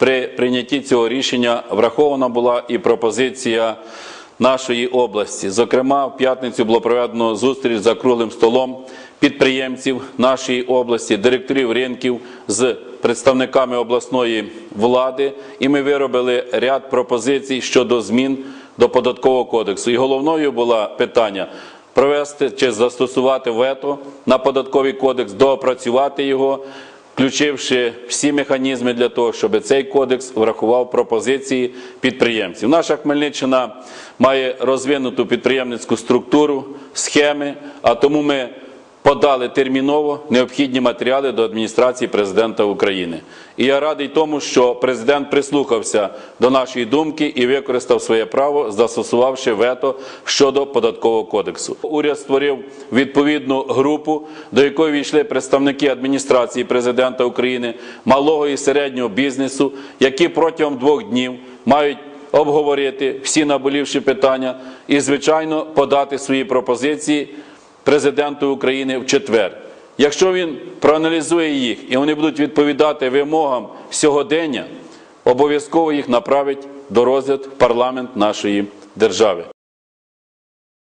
при прийнятті цього рішення врахована була і пропозиція нашої області. Зокрема, в п'ятницю було проведено зустріч за круглим столом підприємців нашої області, директорів ринків з представниками обласної влади, і ми виробили ряд пропозицій щодо змін до податкового кодексу. І головною було питання провести чи застосувати вето на податковий кодекс, доопрацювати його, включивши всі механізми для того, щоб цей кодекс врахував пропозиції підприємців. Наша Хмельниччина має розвинуту підприємницьку структуру, схеми, а тому ми подали терміново необхідні матеріали до адміністрації президента України. І я радий тому, що президент прислухався до нашої думки і використав своє право, застосувавши вето щодо податкового кодексу. Уряд створив відповідну групу, до якої війшли представники адміністрації президента України, малого і середнього бізнесу, які протягом двох днів мають обговорити всі наболівші питання і, звичайно, подати свої пропозиції президенту України в четвер. Якщо він проаналізує їх і вони будуть відповідати вимогам сьогодення, обов'язково їх направить до розгляд парламент нашої держави.